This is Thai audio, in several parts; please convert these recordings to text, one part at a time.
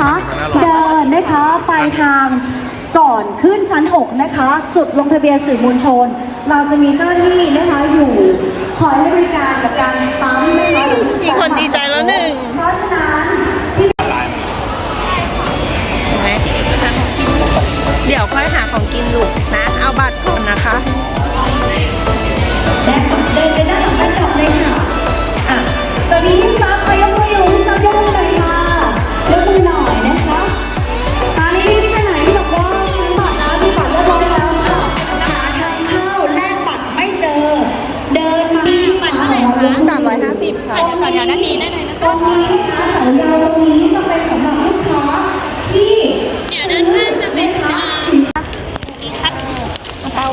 คะ เดินนะคะไปทางก่อนขึ้นชั้น 6 นะคะ จุดลงทะเบียนสื่อมวลชน เราจะมีเจ้าหน้าที่นะคะอยู่คอยให้บริการกับการปั๊มนะคะหรือมีคนดีใจแล้วหนึ่ง เพราะฉะนั้นเดี๋ยวค่อยหาของกินลูกนะ เอาบัตรก่อนนะคะ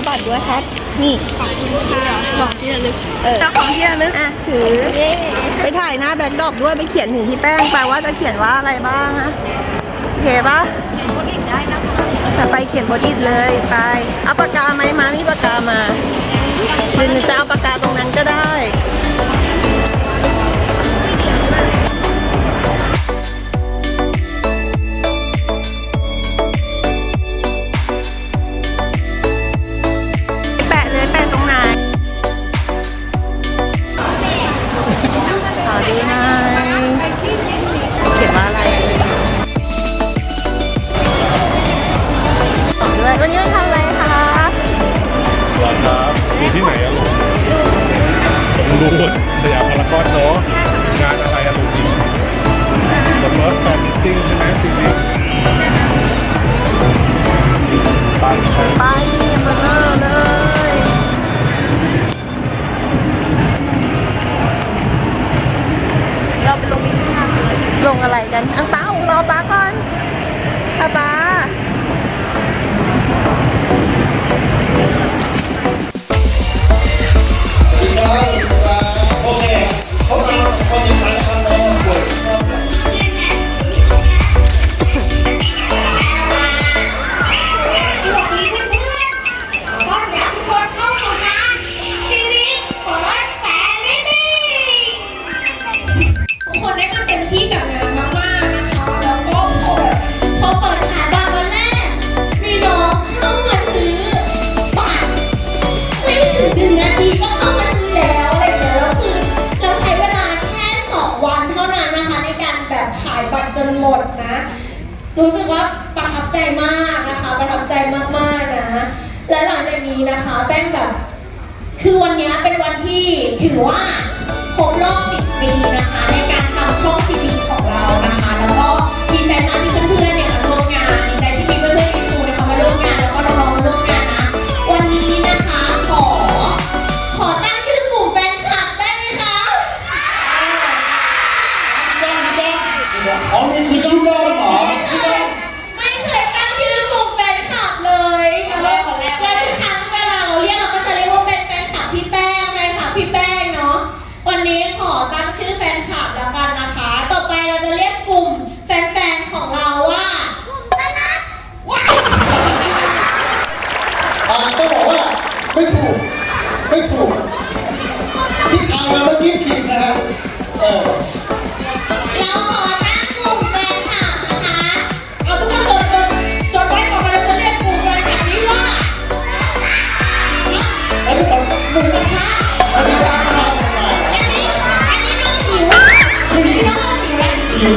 บัตรด้วยแรับ นี่ ของที่ระลึกเออ แต่ของที่ระลึกอะถือไปถ่ายหน้าแบ็คดอปด้วยไปเขียนถึงพี่แป้งไปว่าจะเขียนว่าอะไรบ้างฮะโอเคปะคนอื่นได้นะคะไปเขียนบทอิดเลยไปเอาปากกาไหมมามีปากกามาหรือจะเอาปากกาตรงนั้นก็ได้ รูดเดี๋ยวพารากอนเนาะงานอะไรอะลุงดิเดอะเฟิร์สแฟนมิทติ้งใช่ไหมจริงๆตั้งใหมดนะรู้สึกว่าประทับใจมากนะคะประทับใจมากๆนะ และหลังจากนี้นะคะแป้งแบบ คือวันนี้เป็นวันที่ถือว่าครบรอบ 10 ปีนะคะ ในการทำช่องทีวี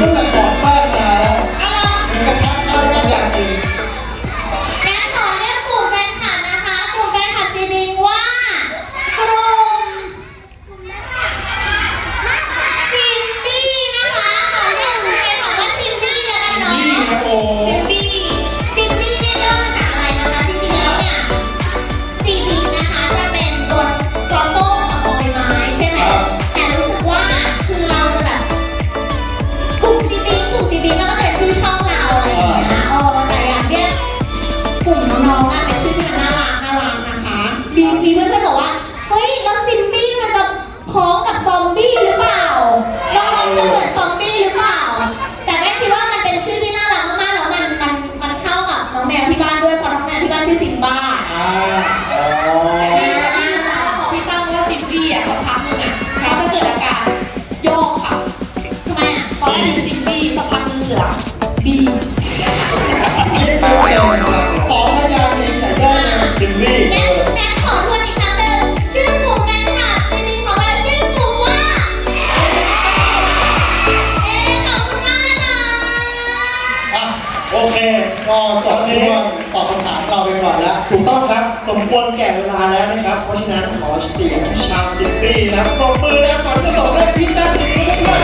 Hola, hola. ตอบคำถามเราไปก่อนแล้ว ถูกต้องครับ สมควรแก่เวลาแล้วนะครับ เพราะฉะนั้นขอเสียงชาวซิตี้นะครับปรบมือนะครับก่อนจะส่งให้พี่ตั้งสิงห์ด้วย